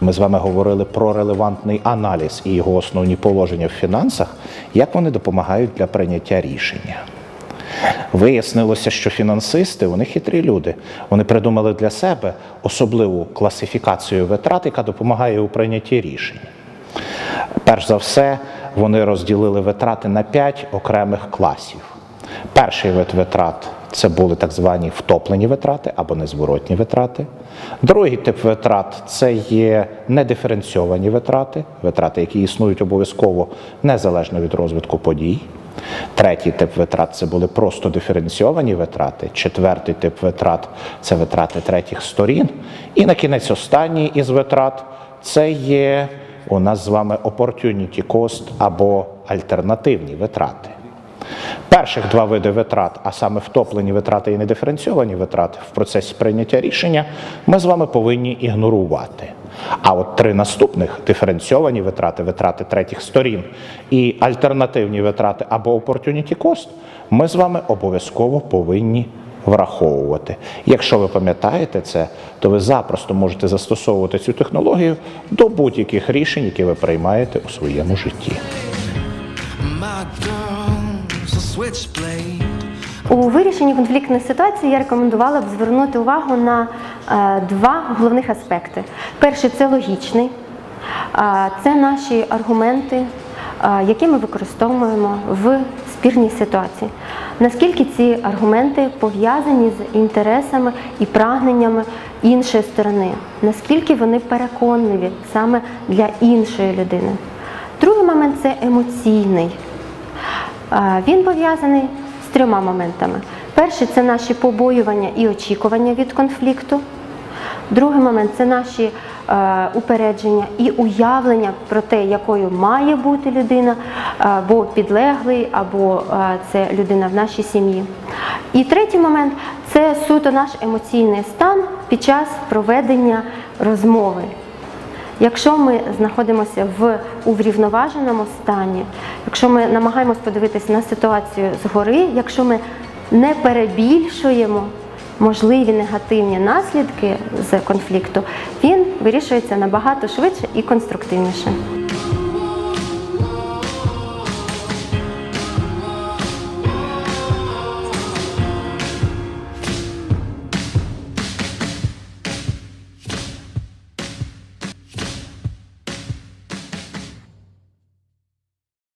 ми з вами говорили про релевантний аналіз і його основні положення в фінансах, як вони допомагають для прийняття рішення. Вияснилося, що фінансисти вони хитрі люди. Вони придумали для себе особливу класифікацію витрат, яка допомагає у прийнятті рішень. Перш за все, вони розділили витрати на п'ять окремих класів. Перший вид витрат це були так звані втоплені витрати або незворотні витрати. Другий тип витрат це є недиференційовані витрати, витрати, які існують обов'язково незалежно від розвитку подій. Третій тип витрат це були просто диференційовані витрати. Четвертий тип витрат це витрати третіх сторін. І на кінець останній із витрат це є у нас з вами opportunity cost або альтернативні витрати. Перших два види витрат, а саме втоплені витрати і недиференційовані витрати в процесі прийняття рішення, ми з вами повинні ігнорувати. А от три наступних диференційовані витрати, витрати третіх сторін і альтернативні витрати або opportunity cost, ми з вами обов'язково повинні враховувати. Якщо ви пам'ятаєте це, то ви запросто можете застосовувати цю технологію до будь-яких рішень, які ви приймаєте у своєму житті. У вирішенні конфліктних ситуацій я рекомендувала б звернути увагу на е, два головних аспекти. Перший це логічний, Е, це наші аргументи, е, які ми використовуємо в спірній ситуації. Наскільки ці аргументи пов'язані з інтересами і прагненнями іншої сторони, наскільки вони переконливі саме для іншої людини. Другий момент це емоційний. Він пов'язаний з трьома моментами. Перший це наші побоювання і очікування від конфлікту. Другий момент це наші е, упередження і уявлення про те, якою має бути людина, або підлеглий, або е, це людина в нашій сім'ї. І третій момент це суто наш емоційний стан під час проведення розмови. Якщо ми знаходимося в уврівноваженому стані, якщо ми намагаємось подивитися на ситуацію згори, якщо ми не перебільшуємо можливі негативні наслідки з конфлікту, він вирішується набагато швидше і конструктивніше.